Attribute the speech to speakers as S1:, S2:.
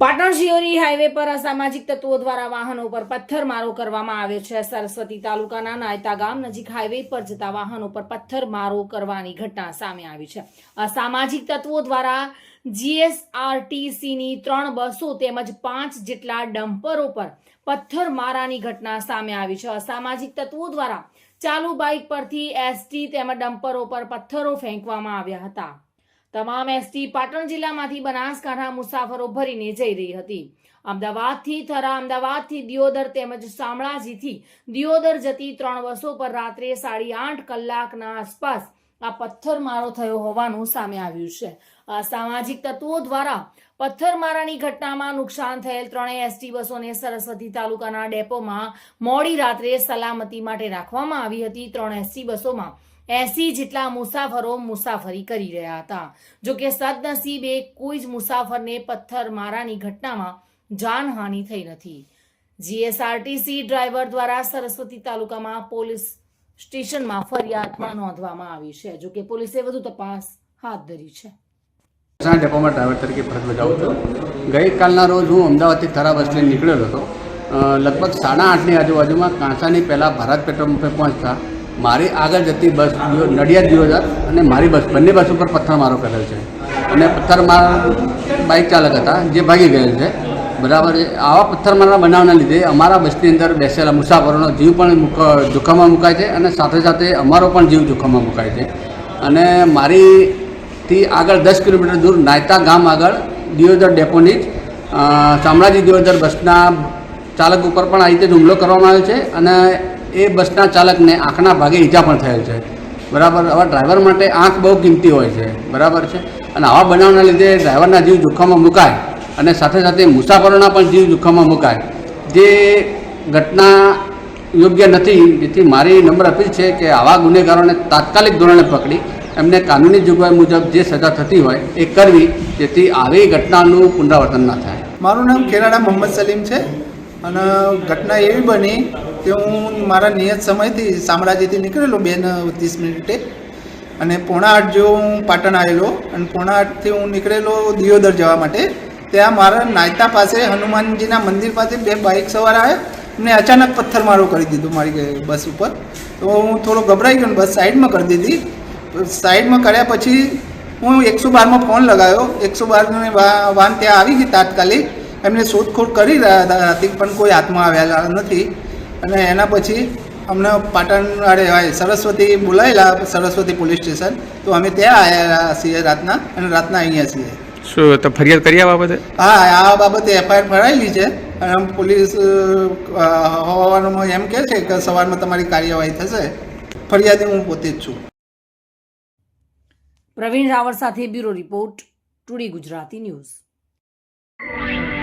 S1: Patan Shiyori highway પર અસામાજિક તત્વો દ્વારા વાહનો પર પથ્થરમારો કરવામાં આવ્યો છે. સરસ્વતી તાલુકાના નાયતા ગામ નજીક હાઈવે પર જતા વાહનો પર પથ્થરમારો કરવાની ઘટના સામે આવી છે. અસામાજિક તત્વો દ્વારા જીએસઆરટીસીની ત્રણ બસો તેમજ પાંચ જેટલા ડમ્પરો પર પથ્થરમારાની ઘટના સામે આવી છે. અસામાજિક તત્વો દ્વારા ચાલુ બાઇક પરથી એસટી તેમજ ડમ્પરો પર પથ્થરો ફેંકવામાં આવ્યા હતા. તમામ એસટી પાટણ જિલ્લામાંથી બનાસકાંઠા મુસાફરો ભરીને જઈ રહી હતી. અમદાવાદથી થરા, અમદાવાદથી દિયોદર તેમજ શામળાજીથી દિયોદર જતી ત્રણ બસો પર રાત્રે સાડી આઠ કલાકના આસપાસ આ પથ્થરમારો થયો હોવાનું સામે આવ્યું છે. સામાજિક તત્વો દ્વારા પથ્થરમારાની ઘટનામાં નુકસાન થયેલ ત્રણેય એસટી બસોને સરસ્વતી તાલુકાના ડેપોમાં મોડી રાત્રે સલામતી માટે રાખવામાં આવી હતી. ત્રણ એસટી બસોમાં એસી જેટલા મુસાફરો મુસાફરી કરી રહ્યા હતા. જો કે સદનસીબે કોઈ જ મુસાફરને પથ્થરમારાની ઘટનામાં જાનહાનિ થઈ નથી. જીએસઆરટીસી ડ્રાઈવર દ્વારા સરસ્વતી તાલુકામાં પોલીસ સ્ટેશનમાં ફરિયાદમાં નોંધવામાં આવી છે. જો કે પોલીસે વધુ તપાસ હાથ ધરી છે.
S2: ડેપોમાં ડ્રાઈવર તરીકે ફરજ બજાવું છું. ગઈકાલના રોજ હું અમદાવાદથી થરા બસ લઈને નીકળેલો હતો. લગભગ સાડા આઠની આજુબાજુમાં કાંસાની પહેલાં ભારત પેટ્રોલ પંપે પહોંચતા મારી આગળ જતી બસ નડિયાદ દિયોદર અને મારી બસ બંને બસ ઉપર પથ્થરમારો કરેલ છે. અને પથ્થરમાર બાઇક ચાલક હતા, જે ભાગી ગયેલ છે. બરાબર છે. આવા પથ્થરમારના બનાવના લીધે અમારા બસની અંદર બેસેલા મુસાફરોનો જીવ પણ જોખમમાં મુકાય છે અને સાથે સાથે અમારો પણ જીવ જોખમમાં મુકાય છે. અને મારીથી આગળ દસ કિલોમીટર દૂર નાયતા ગામ આગળ દિયોદર ડેપોની જ શામળાજી દિયોદર બસના ચાલક ઉપર પણ આ રીતે જ હુમલો કરવામાં આવ્યો છે. અને એ બસના ચાલકને આંખના ભાગે ઈજા પણ થયેલ છે. બરાબર? આવા ડ્રાઈવર માટે આંખ બહુ કિંમતી હોય છે. બરાબર છે? અને આવા બનાવના લીધે ડ્રાઈવરના જીવ જોખમમાં મુકાય અને સાથે સાથે મુસાફરોના પણ જીવ જોખમમાં મુકાય. જે ઘટના યોગ્ય નથી, જેથી મારી નમ્ર અપીલ છે કે આવા ગુનેગારોને તાત્કાલિક ધોરણે પકડી એમને કાનૂની જોગવાઈ મુજબ જે સજા થતી હોય એ કરવી, જેથી આવી ઘટનાનું પુનરાવર્તન ના થાય.
S3: મારું નામ ખેરાડા મોહમ્મદ સલીમ છે. અને ઘટના એવી બની કે હું મારા નિયત સમયથી શામળાજીથી નીકળેલો બેન ત્રીસ મિનિટે. અને પોણા આઠ જેવો હું પાટણ આવેલો અને પોણા આઠથી હું નીકળેલો દિયોદર જવા માટે, ત્યાં મારા નાયતા પાસે હનુમાનજીના મંદિર પાસે બે બાઇક સવાર આવ્યા એમને અચાનક પથ્થરમારો કરી દીધો મારી બસ ઉપર. તો હું થોડો ગભરાઈ ગયો બસ સાઈડમાં કરી દીધી. સાઈડમાં કર્યા પછી હું એકસો બારમાં ફોન લગાવ્યો. એકસો બારની વાન ત્યાં આવી ગઈ તાત્કાલિક. એમને શોધખોળ કરી રહ્યા હતી. પણ કોઈ હાથમાં આવ્યા નથી. અને એના પછી અમને પાટણ અરે હાય, સરસ્વતી બોલાયેલા સરસ્વતી પોલીસ સ્ટેશન. તો અમે ત્યાં આવ્યા છીએ રાતના અને રાતના અહીંયા છીએ.
S4: શું તો ફરિયાદ કરી આ બાબતે?
S3: હા આ બાબતે એફઆઈઆર ભરાયેલી છે. અને આમ પોલીસ અ, એમ કહે છે કે સવારમાં તમારી કાર્યવાહી થશે. ફરિયાદી હું પોતે જ છું.
S1: પ્રવીણ રાવળ સાથે bureau report today Gujarati news.